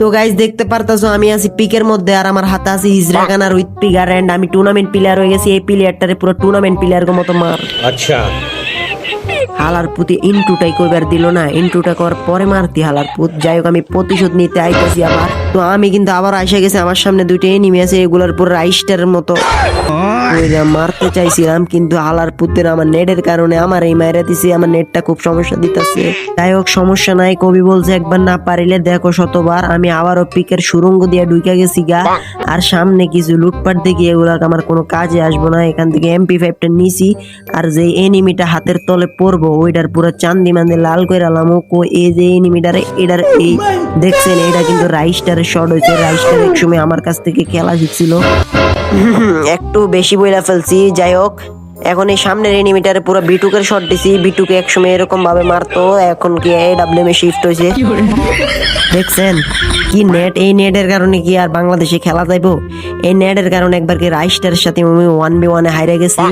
তো গাইজ দেখতে পারতাছো, আমি আছি পিকের মধ্যে আর আমার হাতে আছে হিজরা আর উইথ পিগার অ্যান্ড আমি টুর্নামেন্ট প্লেয়ার হয়ে গেছি। এই প্লেয়ারটারে পুরো টুর্নামেন্ট প্লেয়ারের মতো মার। আচ্ছা। হালার পুতি ইন্টুটাই কইবার দিল না, ইন্টুটা করার পরে মারতি হালার পুত। যাই হোক আমি প্রতিশোধ নিতে আইতেছি আবার। তো আমি কিন্তু আবার আইসা গেছে, আমার সামনে দুইটা এনিমি আছে, এগুলোর পুরো রাইস্টারের মতো। মারতে চাইছিলাম, কিন্তু হালার পুতের আমার নেটের কারণে আমার এই মায়েরা দিছে, আমার নেটটা খুব সমস্যা দিতেছে। যাই হোক সমস্যা নাই, কবি বলছে, একবার না পারিলে দেখো শতবার। আমি আবারও পিকের সুরঙ্গ দিয়ে ঢুকে গেছি গা। আর সামনে কিছু লুটপাট দেখি এগুলা আমার কোনো কাজে আসব না। এখান থেকে এমপি ফাইভটা নিছি। আর যে এনিমিটা হাতের তলে পড়ব ওইটার পুরো চান্দি মান্দি লাল কইরা আলাম ও এই যে এনিমিটারে এটার এই দেখছেন এটা কিন্তু রাইস্টারের শর্ট হয়েছে রাইস্টার এক সময় আমার কাছ থেকে খেলা শিখছিল। একটু বেশি বইলা ফেলছি, যাই হোক। এখন এই সামনের এনিমিটারে পুরো বিটুকের শট দিছি বিটুকে একসময় এরকম ভাবে মারতো, এখন কি এ ডাব্লিউ এ শিফট হয়েছে দেখছেন? কি নেট এই নেটের কারণে কি আর বাংলাদেশে খেলা যাইবো? এই নেটের কারণে একবার কি রাইস্টারের সাথে আমি ওয়ান বি ওয়ানে হাইরে গেছি।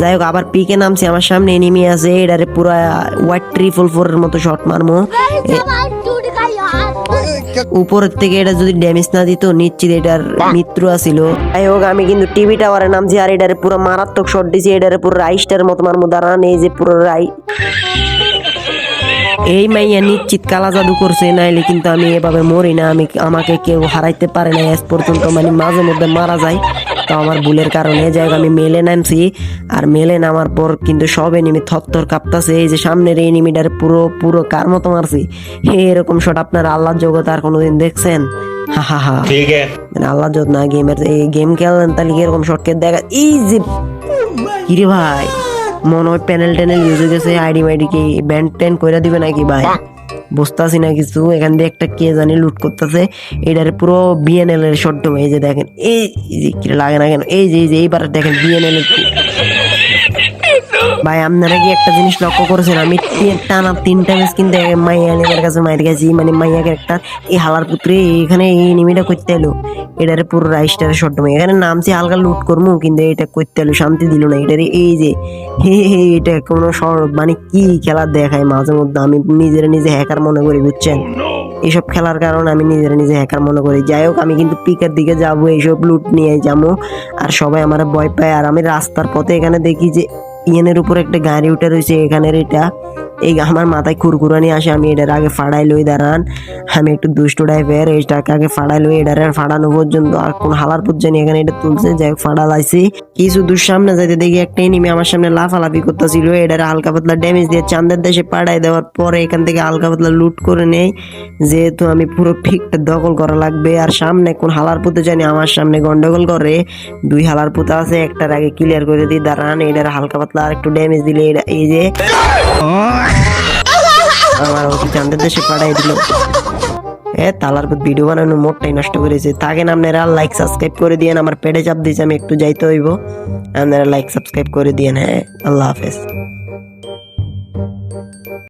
যাই হোক, আবার পিকে নামছি, আমার সামনে এনিমি আছে, এটারে পুরো হোয়াইট ট্রিপল ফোর এর মতো শট মারমো। উপরের থেকে এটা যদি ড্যামেজ না দিত নিশ্চিত এটার মৃত্যু আছিল। যাই হোক আমি কিন্তু টিভি টাওয়ারে নামছি আর এটার পুরো মারাত্মক শট দিছি এটার পুরো রাইস্টার মতো মার দাঁড়ান এই যে পুরো রাই এই মাইয়া নিশ্চিত কালা জাদু করছে নাইলে কিন্তু আমি এভাবে মরি না আমি আমাকে কেউ হারাইতে পারে না এস পর্যন্ত মানে মাঝে মধ্যে মারা যায়। তো আমার ভুলের কারণে যাই আমি মেলে নামছি। আর মেলে নামার পর কিন্তু সব এনিমি থত্তর কাঁপতাছে। এই যে সামনের এনিমিটার পুরো পুরো কার মতো মারছি? হে এরকম শট আপনার আল্লাহর জগত আর কোনোদিন দেখছেন? হা হা হা। ঠিক মানে আল্লাহ জগত না গেমের এই গেম খেলেন তাহলে এরকম শটকে দেখা এই যে কিরে ভাই? মনে হয় প্যানেল ট্যানেল ইউজ হয়ে গেছে। আইডি মাইডি কি ব্যান্ড ট্যান করে দিবে নাকি ভাই? বুঝতেছি না কিছু, এখান দিয়ে একটা কে জানি লুট করতেছে। এটার পুরো বিএনএল এর শর্ট এই যে দেখেন, এই যে লাগে না কেন, এই যে এই যে, এইবার দেখেন বিএনএল এর ভাই, আপনারা কি একটা জিনিস লক্ষ্য করেছেন? আমি টানা তিনটা ম্যাচ কিন্তু এ মাইয়া এনিমের কাছে মাইর গেছি মানে মাইয়া ক্যারেক্টার এই হালার পুত্রে এখানে এই এনিমিটা করতে এলো। এটারে পুরো রাইস্টার শর্ট এখানে নামছি, হালকা লুট করব কিন্তু এটা করতে এলো, শান্তি দিল না। এটারে এই যে, হে হে এটা কোনো সর- মানে কি খেলা দেখায় মাঝে মধ্যে? আমি নিজের নিজে হ্যাকার মনে করি, বুঝছেন? এইসব খেলার কারণে আমি নিজের নিজে হ্যাকার মনে করি। যাই হোক, আমি কিন্তু পিকের দিকে যাব, এইসব লুট নিয়ে যাব। আর সবাই আমার ভয় পায়। আর আমি রাস্তার পথে এখানে দেখি যে ইয়েনের উপর একটা গাড়ি উঠে রয়েছে এখানের এটা এই আমার মাথায় কুরকুরানি আসে, আমি এটার আগে ফাড়াই লই দাঁড়ান। আমি একটু দুষ্টু টাইপের এইটাকে আগে ফাড়াই লই, এটার ফাড়ানো পর্যন্ত আর কোন হালার পর্যন্ত এখানে এটা তুলছে, যাই হোক ফাড়া লাইছি। কিছু দূর সামনে যাইতে দেখি একটা এনিমি আমার সামনে লাফালাফি করতেছিল, এটার হালকা পাতলা ড্যামেজ দিয়ে চান্দের দেশে পাড়াই দেওয়ার পরে এখান থেকে হালকা পাতলা লুট করে নেই। যেহেতু আমি পুরো পিকটা দখল করা লাগবে, আর সামনে কোন হালার পুতে জানি আমার সামনে গন্ডগোল করে। দুই হালার পুতে আছে, একটার আগে ক্লিয়ার করে দিই, দাঁড়ান, এটার হালকা পাতলা আর একটু ড্যামেজ দিলে এটা এই যে আমার ওকে চান্দের দেশে পাঠাই দিল। এ, তালার পর ভিডিও বানানোর মোটটাই নষ্ট করেছে। তাকে আপনারা লাইক সাবস্ক্রাইব করে দিয়েন, আমার পেটে চাপ দিয়েছে, আমি একটু যাইতে হইব। আপনারা লাইক সাবস্ক্রাইব করে দিয়েন হ্যাঁ? আল্লাহ হাফেজ।